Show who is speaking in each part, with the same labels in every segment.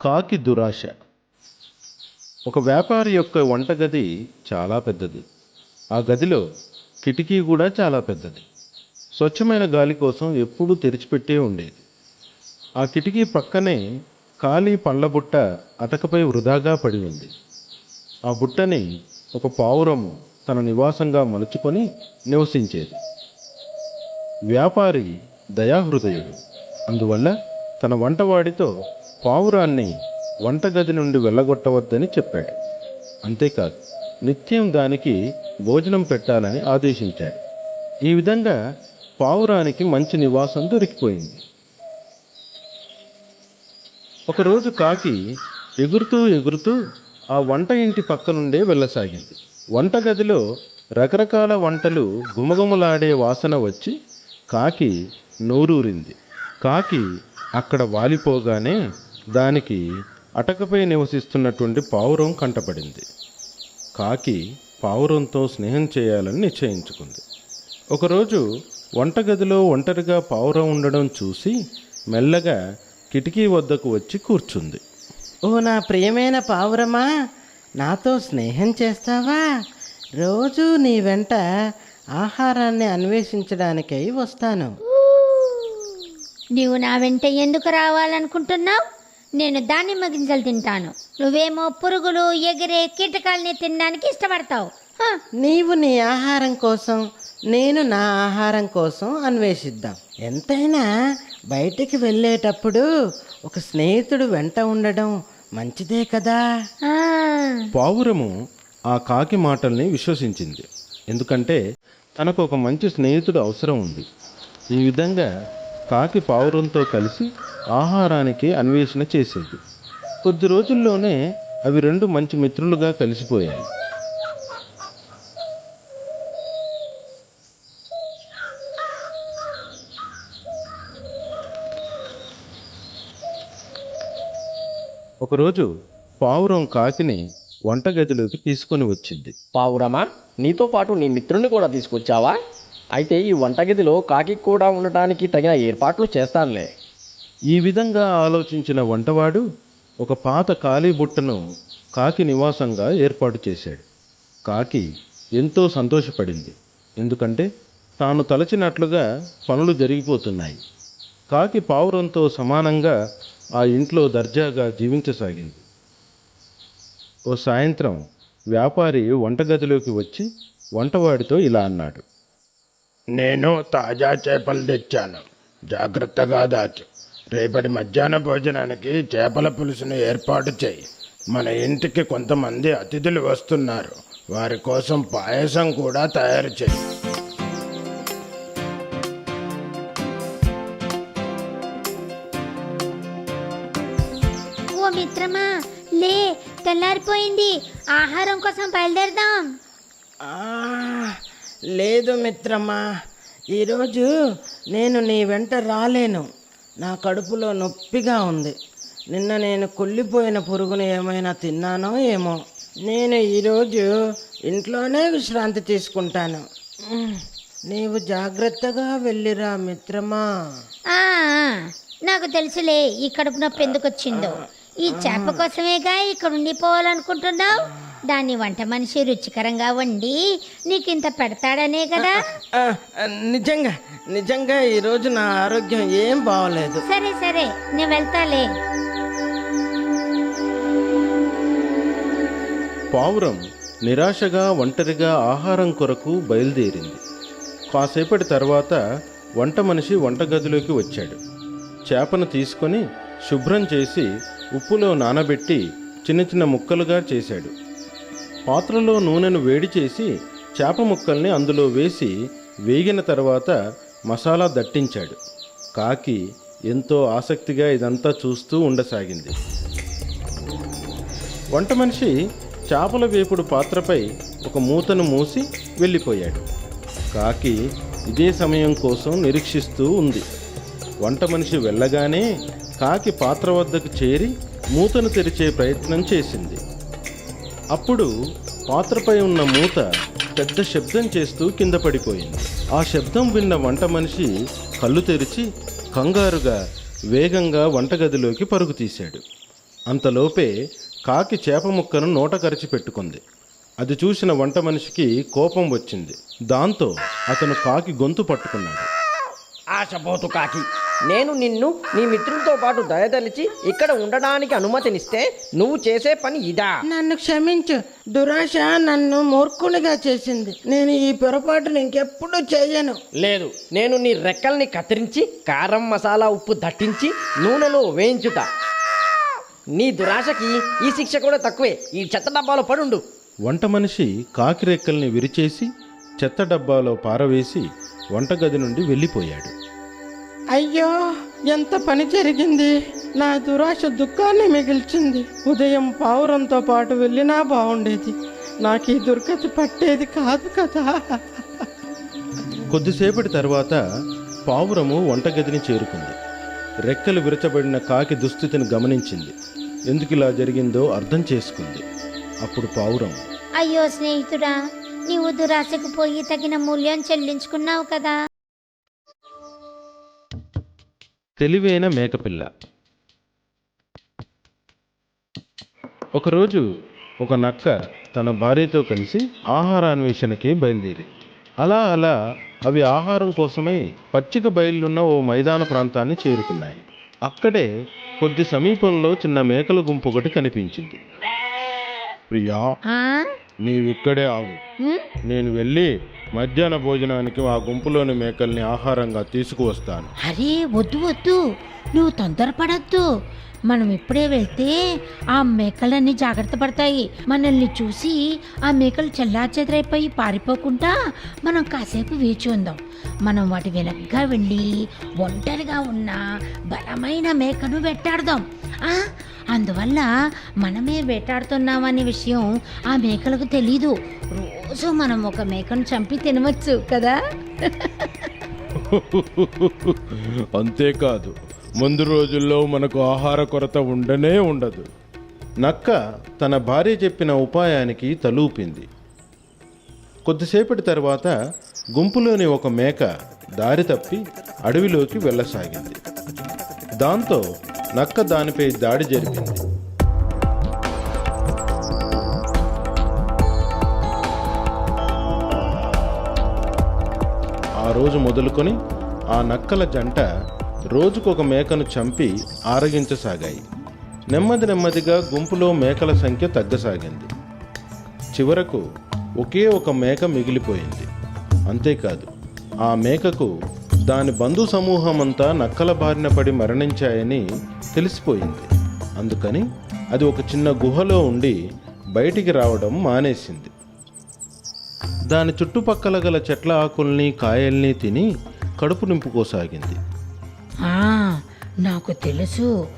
Speaker 1: కాకి దురాశ. ఒక వ్యాపారి యొక్క వంటగది చాలా పెద్దది. ఆ గదిలో కిటికీ కూడా చాలా పెద్దది. స్వచ్ఛమైన గాలి కోసం ఎప్పుడూ తెరిచిపెట్టే ఉండేది. ఆ కిటికీ పక్కనే ఖాళీ పండ్ల బుట్ట అటకపై వృధాగా పడి ఉంది. ఆ బుట్టని ఒక పావురము తన నివాసంగా మలుచుకొని నివసించేది. వ్యాపారి దయాహృదయుడు. అందువల్ల తన వంటవాడితో పావురాన్ని వంటగది నుండి వెళ్ళగొట్టవద్దని చెప్పాడు. అంతేకాదు నిత్యం దానికి భోజనం పెట్టాలని ఆదేశించాడు. ఈ విధంగా పావురానికి మంచి నివాసం దొరికిపోయింది. ఒకరోజు కాకి ఎగురుతూ ఎగురుతూ ఆ వంట ఇంటి పక్క నుండే వెళ్ళసాగింది. వంటగదిలో రకరకాల వంటలు గుమగుమలాడే వాసన వచ్చి కాకి నోరూరింది. కాకి అక్కడ వాలిపోగానే దానికి అటకపై నివసిస్తున్నటువంటి పావురం కంటపడింది. కాకి పావురంతో స్నేహం చేయాలని నిశ్చయించుకుంది. ఒకరోజు వంటగదిలో ఒంటరిగా పావురం ఉండడం చూసి మెల్లగా కిటికీ వద్దకు వచ్చి కూర్చుంది.
Speaker 2: ఓ నా ప్రియమైన పావురమా నాతో స్నేహం చేస్తావా? రోజు నీ వెంట ఆహారాన్ని అన్వేషించడానికై వస్తాను.
Speaker 3: నీవు నా వెంట ఎందుకు రావాలనుకుంటున్నావు? నేను దానిమ్మ గింజలు తింటాను. నువ్వేమో పురుగులు ఎగిరే కీటకాల్ని తినడానికి ఇష్టపడతావు. హ,
Speaker 2: నీవు నీ ఆహారం కోసం నేను నా ఆహారం కోసం అన్వేషిద్దాం. ఎంతైనా బయటికి వెళ్ళేటప్పుడు ఒక స్నేహితుడు వెంట ఉండడం మంచిదే కదా?
Speaker 3: ఆ,
Speaker 1: పావురము ఆ కాకి మాటల్ని విశ్వసించింది. ఎందుకంటే తనకు ఒక మంచి స్నేహితుడు అవసరం ఉంది. ఈ విధంగా కాకి పావురంతో కలిసి ఆహారానికి అన్వేషణ చేసేది. కొద్ది రోజుల్లోనే అవి రెండు మంచి మిత్రులుగా కలిసిపోయాయి. ఒకరోజు పావురం కాకిని వంటగదిలోకి తీసుకొని వచ్చింది.
Speaker 4: పావురమా? నీతో పాటు నీ మిత్రుని కూడా తీసుకొచ్చావా? అయితే ఈ వంటగదిలో కాకి కూడా ఉండటానికి తగిన ఏర్పాట్లు చేస్తానులే.
Speaker 1: ఈ విధంగా ఆలోచించిన వంటవాడు ఒక పాత ఖాళీ బుట్టను కాకి నివాసంగా ఏర్పాటు చేశాడు. కాకి ఎంతో సంతోషపడింది. ఎందుకంటే తాను తలచినట్లుగా పనులు జరిగిపోతున్నాయి. కాకి పావురంతో సమానంగా ఆ ఇంట్లో దర్జాగా జీవించసాగింది. ఓ సాయంత్రం వ్యాపారి వంటగదిలోకి వచ్చి వంటవాడితో ఇలా అన్నాడు.
Speaker 5: నేను తాజా చేపలు తెచ్చాను. జాగ్రత్తగా దాచు. రేపటి మధ్యాహ్న భోజనానికి చేపల పులుసును ఏర్పాటు చేయి. మన ఇంటికి కొంతమంది అతిథులు వస్తున్నారు. వారి కోసం పాయసం కూడా తయారు చేయి.
Speaker 3: ఓ మిత్రమా లే తెల్లారిపోయింది. ఆహారం కోసం బయలుదేరదాం.
Speaker 2: లేదు మిత్రమా ఈరోజు నేను నీ వెంట రాలేను. నా కడుపులో నొప్పిగా ఉంది. నిన్న నేను కుళ్ళిపోయిన పురుగును ఏమైనా తిన్నానో ఏమో. నేను ఈరోజు ఇంట్లోనే విశ్రాంతి తీసుకుంటాను. నీవు జాగ్రత్తగా వెళ్ళిరా మిత్రమా.
Speaker 3: నాకు తెలుసులే ఈ కడుపు నొప్పి ఎందుకు వచ్చిందో ఈ చేప కోసమేగా ఇక్కడ ఉండిపోవాలనుకుంటున్నావు దాన్ని వంట మనిషి రుచికరంగా వండి నీకింత పెడతాడనే కదా?
Speaker 2: ఆ, ఆ, నిజంగా నిజంగా ఈరోజు నా ఆరోగ్యం ఏం బాగోలేదు
Speaker 3: సరే సరే నేను వెళ్తాలే.
Speaker 1: పావురం నిరాశగా ఒంటరిగా ఆహారం కొరకు బయలుదేరింది. కాసేపటి తర్వాత వంట మనిషి వంటగదిలోకి వచ్చాడు. చేపను తీసుకొని శుభ్రం చేసి ఉప్పులో నానబెట్టి చిన్న చిన్న ముక్కలుగా చేశాడు. పాత్రలో నూనెను వేడి చేసి చేప ముక్కల్ని అందులో వేసి వేగిన తర్వాత మసాలా దట్టించాడు. కాకి ఎంతో ఆసక్తిగా ఇదంతా చూస్తూ ఉండసాగింది. వంట మనిషి చేపల వేపుడు పాత్రపై ఒక మూతను మూసి వెళ్ళిపోయాడు. కాకి ఇదే సమయం కోసం నిరీక్షిస్తూ ఉంది. వంట మనిషి వెళ్ళగానే కాకి పాత్ర వద్దకు చేరి మూతను తెరిచే ప్రయత్నం చేసింది. అప్పుడు పాత్రపై ఉన్న మూత పెద్ద శబ్దం చేస్తూ కింద పడిపోయింది. ఆ శబ్దం విన్న వంట మనిషి కళ్ళు తెరిచి కంగారుగా వేగంగా వంటగదిలోకి పరుగు తీశాడు. అంతలోపే కాకి చేప ముక్కను నోట కరిచి పెట్టుకుంది. అది చూసిన వంట మనిషికి కోపం వచ్చింది. దాంతో అతను కాకి గొంతు పట్టుకున్నాడు.
Speaker 4: ఆశపోతు కాకి. నేను నిన్ను నీ మిత్రులతో పాటు దయదలిచి ఇక్కడ ఉండడానికి అనుమతినిస్తే నువ్వు చేసే పని ఇదా?
Speaker 2: నన్ను క్షమించు. దురాశ నన్ను మూర్ఖునిగా చేసింది. నేను ఈ పొరపాటును ఇంకెప్పుడు చేయను.
Speaker 4: లేదు నేను నీ రెక్కల్ని కత్తిరించి కారం మసాలా ఉప్పు దట్టించి నూనెలో వేయించుతా. నీ దురాశకి ఈ శిక్ష కూడా తక్కువే. ఈ చెత్త డబ్బాలో పడుండు.
Speaker 1: వంట మనిషి కాకి రెక్కల్ని విరిచేసి చెత్త డబ్బాలో పారవేసి వంటగది నుండి వెళ్ళిపోయాడు.
Speaker 2: అయ్యో ఎంత పని జరిగింది. నా దురాశ దుఃఖాన్ని మిగిల్చింది. ఉదయం పావురంతో పాటు వెళ్ళినా బాగుండేది నాకు ఈ దుర్గతి పట్టేది కాదు కదా.
Speaker 1: కొద్దిసేపటి తర్వాత పావురము వంటగదిని చేరుకుంది. రెక్కలు విరచబడిన కాకి దుస్థితిని గమనించింది. ఎందుకు ఇలా జరిగిందో అర్థం చేసుకుంది. అప్పుడు పావురం
Speaker 3: అయ్యో స్నేహితుడా నీవు దురాశకు పోయి తగిన మూల్యం చెల్లించుకున్నావు కదా.
Speaker 1: తెలివైన మేకపిల్ల. ఒకరోజు ఒక నక్క తన భార్యతో కలిసి ఆహారాన్వేషణకి బయలుదేరి. అలా అలా అవి ఆహారం కోసమై పచ్చిక బయలున్న ఓ మైదాన ప్రాంతాన్ని చేరుకున్నాయి. అక్కడే కొద్ది సమీపంలో చిన్న మేకల గుంపు ఒకటి కనిపించింది. ప్రియా? నీవిక్కడే
Speaker 3: ఉమ్,
Speaker 1: నేను వెళ్ళి మధ్యాహ్న భోజనానికి ఆ గుంపులోని మేకల్ని ఆహారంగా తీసుకువస్తాను.
Speaker 3: అరే వద్దు వద్దు. నువ్వు తొందరపడద్దు. మనం ఇప్పుడే వెళ్తే ఆ మేకలన్నీ జాగ్రత్త పడతాయి. మనల్ని చూసి ఆ మేకలు చెల్లాచెదరైపోయి పారిపోకుండా మనం కాసేపు వేచి ఉందాం. మనం వాటి వెనక్గా వెళ్ళి ఒంటరిగా ఉన్న బలమైన మేకను వెట్టాడదాం అందువల్ల మనమే వేటాడుతున్నామనే విషయం ఆ మేకలకు తెలీదు. రోజు మనం ఒక మేకను చంపి తినవచ్చు కదా?
Speaker 1: అంతేకాదు ముందు రోజుల్లో మనకు ఆహార కొరత ఉండనే ఉండదు. నక్క తన భార్య చెప్పిన ఉపాయానికి తలూపింది. కొద్దిసేపటి తర్వాత గుంపులోని ఒక మేక దారి తప్పి అడవిలోకి వెళ్ళసాగింది. దాంతో నక్క దానిపై దాడి జరిపింది. ఆ రోజు మొదలుకొని ఆ నక్కల జంట రోజుకొక మేకను చంపి ఆరగించసాగాయి. నెమ్మది నెమ్మదిగా గుంపులో మేకల సంఖ్య తగ్గసాగింది. చివరకు ఒకే ఒక మేక మిగిలిపోయింది. అంతేకాదు ఆ మేకకు దాని బంధు సమూహమంతా నక్కల బారిన పడి మరణించాయని తెలిసిపోయింది. అందుకని అది ఒక చిన్న గుహలో ఉండి బయటికి రావడం మానేసింది. దాని చుట్టుపక్కల గల చెట్ల ఆకుల్ని కాయల్ని తిని కడుపు నింపుకోసాగింది.
Speaker 3: ఆ, నాకు తెలుసు.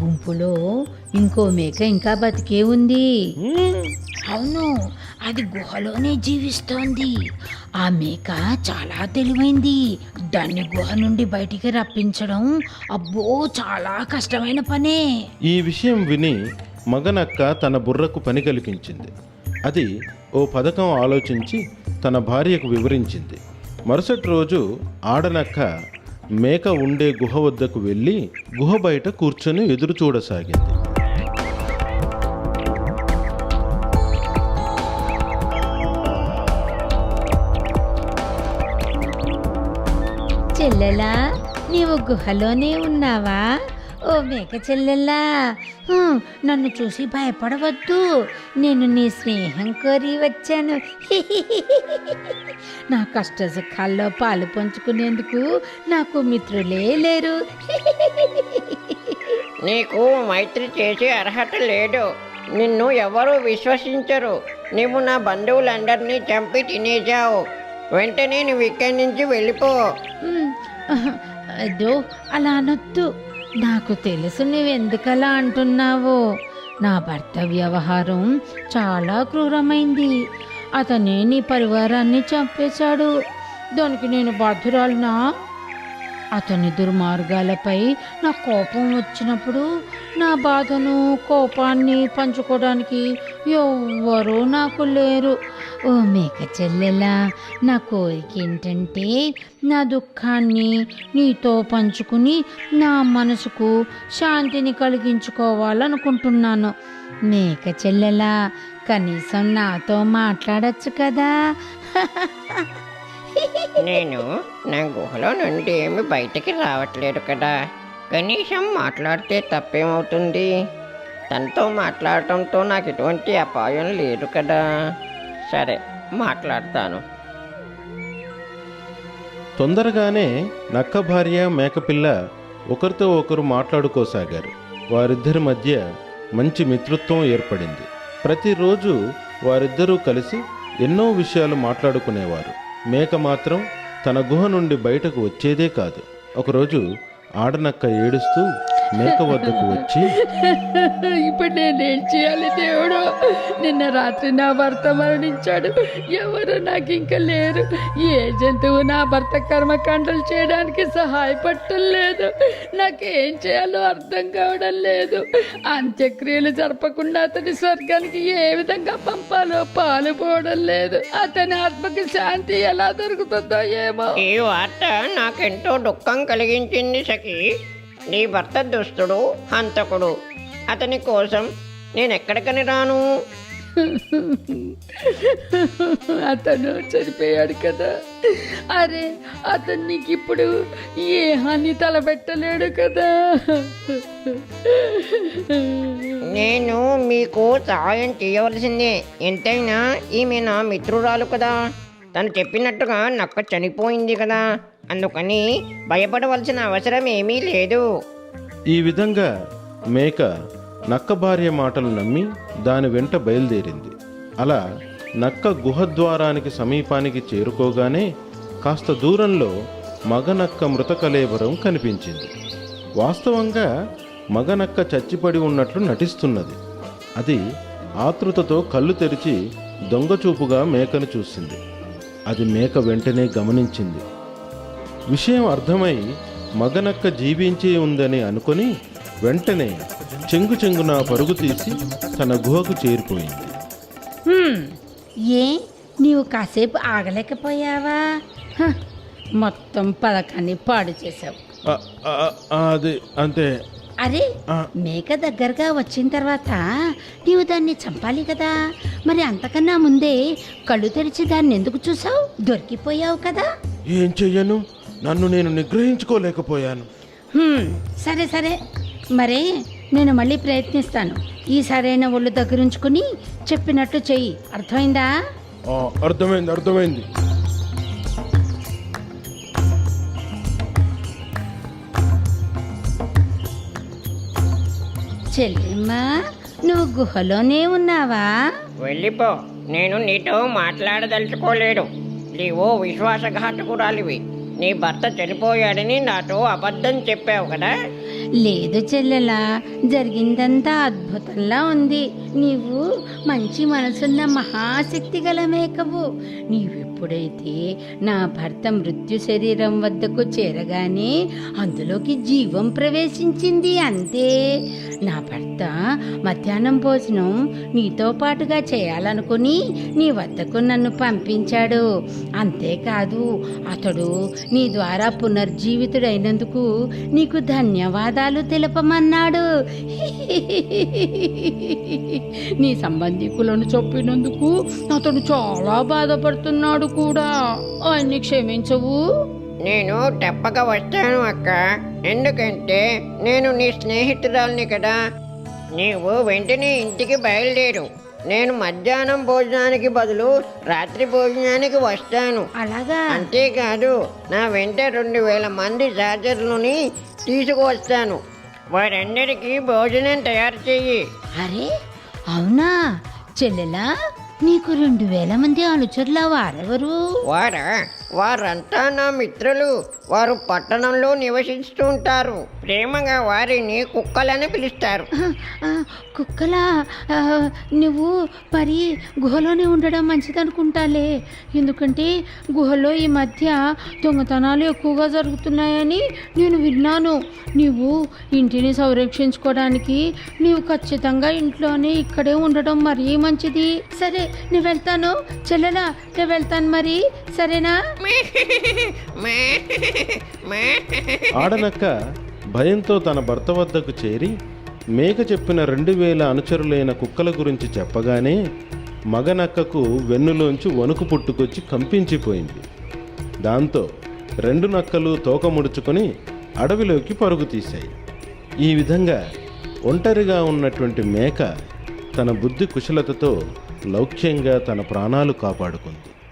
Speaker 3: గుంపులో ఇంకో మేక ఇంకా బతికే ఉంది. అవును అది గుహలోనే జీవిస్తోంది. ఆ మేక చాలా తెలివైంది. దాన్ని గుహ నుండి బయటికి రప్పించడం అబ్బో చాలా కష్టమైన పనే.
Speaker 1: ఈ విషయం విని మగనక్క తన బుర్రకు పని కలిగించింది. అది ఓ పథకం ఆలోచించి తన భార్యకు వివరించింది. మరుసటి రోజు ఆడనక్క మేక ఉండే గుహ వద్దకు వెళ్ళి గుహ బయట కూర్చొని ఎదురు చూడసాగింది.
Speaker 3: చెల్లెలా నీవు గుహలోనే ఉన్నావా? ఓ మేక చెల్లెల్లా నన్ను చూసి భయపడవద్దు. నేను నీ స్నేహం కోరి వచ్చాను. నా కష్ట సుఖాల్లో పాలు పంచుకునేందుకు నాకు మిత్రులే లేరు.
Speaker 6: నీకు మైత్రి చేసే అర్హత లేదు. నిన్ను ఎవరూ విశ్వసించరు. నీవు నా బంధువులందరినీ చంపి తినేశావు. వెంటనే నువ్వు ఇక్కడి నుంచి వెళ్ళిపో.
Speaker 3: అదో అలా అనొద్దు. నాకు తెలుసు నువ్వెందుకలా అంటున్నావో. నా భర్త వ్యవహారం చాలా క్రూరమైంది. అతనే నీ పరివారాన్ని చంపేశాడు. దానికి నేను బాధ్యురాలునా? అతని దుర్మార్గాలపై నా కోపం వచ్చినప్పుడు నా బాధను కోపాన్ని పంచుకోవడానికి ఎవ్వరూ నాకు లేరు. ఓ మేక చెల్లెలా నా కోరిక ఏంటంటే నా దుఃఖాన్ని నీతో పంచుకుని నా మనసుకు శాంతిని కలిగించుకోవాలనుకుంటున్నాను. మేక చెల్లెలా కనీసం నాతో మాట్లాడచ్చు కదా.
Speaker 6: నేను నా గుహలో నుండి ఏమి బయటికి రావట్లేదు కదా. కనీసం మాట్లాడితే తప్పేమవుతుంది? తనతో మాట్లాడటంతో నాకు ఎటువంటి అపాయం లేదు కదా. సరే మాట్లాడతాను.
Speaker 1: తొందరగానే నక్క భార్య మేకపిల్ల ఒకరితో ఒకరు మాట్లాడుకోసాగారు వారిద్దరి మధ్య మంచి మిత్రత్వం ఏర్పడింది. ప్రతిరోజు వారిద్దరూ కలిసి ఎన్నో విషయాలు మాట్లాడుకునేవారు. మేక మాత్రం తన గుహ నుండి బయటకు వచ్చేదే కాదు. ఒకరోజు ఆడనక్క ఏడుస్తూ మేక వద్దకు వచ్చి
Speaker 7: ఇప్పుడు నేనేం చేయాలి దేవుడు? నిన్న రాత్రి నా భర్త మరణించాడు. ఎవరు నాకు ఇంకా లేరు. ఏ జంతువు నా భర్త కర్మకాండలు చేయడానికి సహాయపడటం లేదు. నాకేం చేయాలో అర్థం కావడం లేదు. అంత్యక్రియలు జరపకుండా అతని స్వర్గానికి ఏ విధంగా పంపాలో పాలు పోవడం లేదు. అతని ఆత్మకి శాంతి ఎలా దొరుకుతుందో ఏమో.
Speaker 6: ఈ వార్త నాకెంతో దుఃఖం కలిగించింది సఖి. నీ భర్త దుస్తుడు హంతకుడు. అతని కోసం నేను ఎక్కడికని రాను?
Speaker 7: అతను చనిపోయాడు కదా. అరే అతను నీకు ఇప్పుడు ఏ హాని తలపెట్టలేడు కదా.
Speaker 6: నేను మీకు సహాయం చేయవలసిందే. ఎంతైనా ఈమె నా మిత్రురాలు కదా. తను చెప్పినట్టుగా నక్క చనిపోయింది కదా. అందుకని భయపడవలసిన అవసరం ఏమీ లేదు.
Speaker 1: ఈ విధంగా మేక నక్క భార్య మాటలు నమ్మి దాని వెంట బయలుదేరింది. అలా నక్క గుహద్వారానికి సమీపానికి చేరుకోగానే కాస్త దూరంలో మగనక్క మృతకలేబరం కనిపించింది. వాస్తవంగా మగనక్క చచ్చిపడి ఉన్నట్లు నటిస్తున్నది. అది ఆతృతతో కళ్ళు తెరిచి దొంగచూపుగా మేకను చూసింది. అది మేక వెంటనే గమనించింది. విషయం అర్థమై మగనక్క జీవించి ఉందని అనుకొని వెంటనే చెంగు చెంగున పరుగు తీసి తన గుహకు చేరిపోయింది.
Speaker 3: ఏ? నీవు కాసేపు ఆగలేకపోయావా? హ, మొత్తం పథకాన్ని పాడు
Speaker 1: ఆ, అది అంతే.
Speaker 3: అరే. మేక దగ్గరగా వచ్చిన తర్వాత నీవు దాన్ని చంపాలి కదా. మరి అంతకన్నా ముందే కళ్ళు తెరిచి దాన్ని ఎందుకు చూసావు? దొరికిపోయావు కదా.
Speaker 1: ఏం చెయ్యను? నన్ను నేను నిగ్రహించుకోలేకపోయాను.
Speaker 3: సరే సరే. మరే నేను మళ్ళీ ప్రయత్నిస్తాను. ఈ సరైన ఒళ్ళు దగ్గరుంచుకుని చెప్పినట్టు చెయ్యి. అర్థమైందా?
Speaker 1: అర్థమైంది అర్థమైంది.
Speaker 3: చెల్లెమ్మా నువ్వు గుహలోనే ఉన్నావా?
Speaker 6: వెళ్ళిపో. నేను నీతో మాట్లాడదలుచుకోలేడు. నీవు విశ్వాసఘాతకురాలివి. నీ భర్త చనిపోయాడని నాతో అబద్ధం చెప్పావు కదా?
Speaker 3: లేదు చెల్లెలా జరిగిందంతా అద్భుతంలా ఉంది. నీవు మంచి మనసున్న మహాశక్తి గల మేకవు ఎప్పుడైతే నా భర్త మృత్యు శరీరం వద్దకు చేరగానే అందులోకి జీవం ప్రవేశించింది అంతే. నా భర్త మధ్యాహ్నం భోజనం నీతో పాటుగా చేయాలనుకుని నీ వద్దకు నన్ను పంపించాడు. అంతేకాదు అతడు నీ ద్వారా పునర్జీవితుడైనందుకు నీకు ధన్యవాదాలు తెలుపమన్నాడు. నీ సంబంధికులను చెప్పినందుకు అతడు చాలా బాధపడుతున్నాడు కూడా ఆయన్ని క్షమించవు?
Speaker 6: నేను తప్పక వస్తాను అక్క. ఎందుకంటే నేను నీ స్నేహితురాల్ని కదా. నీవు వెంటనే ఇంటికి బయలుదేరు. నేను మధ్యాహ్నం భోజనానికి బదులు రాత్రి భోజనానికి వస్తాను.
Speaker 3: అలాగా?
Speaker 6: అంతేకాదు నా వెంట రెండు వేల మంది సహచరులని తీసుకువస్తాను. వారందరికీ భోజనం తయారు చెయ్యి.
Speaker 3: అరే అవునా? చెల్లెలా? నీకు రెండు వేల మంది అనుచరుల వారెవరు
Speaker 6: వారా? వారంతా నా మిత్రులు? వారు పట్టణంలో నివసిస్తూ ఉంటారు. ప్రేమగా వారిని కుక్కలని పిలుస్తారు.
Speaker 3: కుక్కల? కుక్కలా నువ్వు మరి గుహలోనే ఉండడం మంచిదనుకుంటాలే. ఎందుకంటే గుహలో ఈ మధ్య దొంగతనాలు ఎక్కువగా జరుగుతున్నాయని నేను విన్నాను. నీవు ఇంటిని సంరక్షించుకోవడానికి నీవు ఖచ్చితంగా ఇంట్లోనే ఇక్కడే ఉండడం మరీ మంచిది. సరే నేను వెళ్తాను. చెల్లెలా నేను వెళ్తాను మరి. సరేనా?
Speaker 1: ఆడనక్క భయంతో తన భర్త వద్దకు చేరి మేక చెప్పిన రెండు వేల అనుచరులైన కుక్కల గురించి చెప్పగానే మగనక్కకు వెన్నులోంచి వణుకు పుట్టుకొచ్చి కంపించిపోయింది. దాంతో రెండు నక్కలు తోక ముడుచుకొని అడవిలోకి పరుగు తీశాయి. ఈ విధంగా ఒంటరిగా ఉన్నటువంటి మేక తన బుద్ధి కుశలతతో లౌక్యంగా తన ప్రాణాలు కాపాడుకుంది.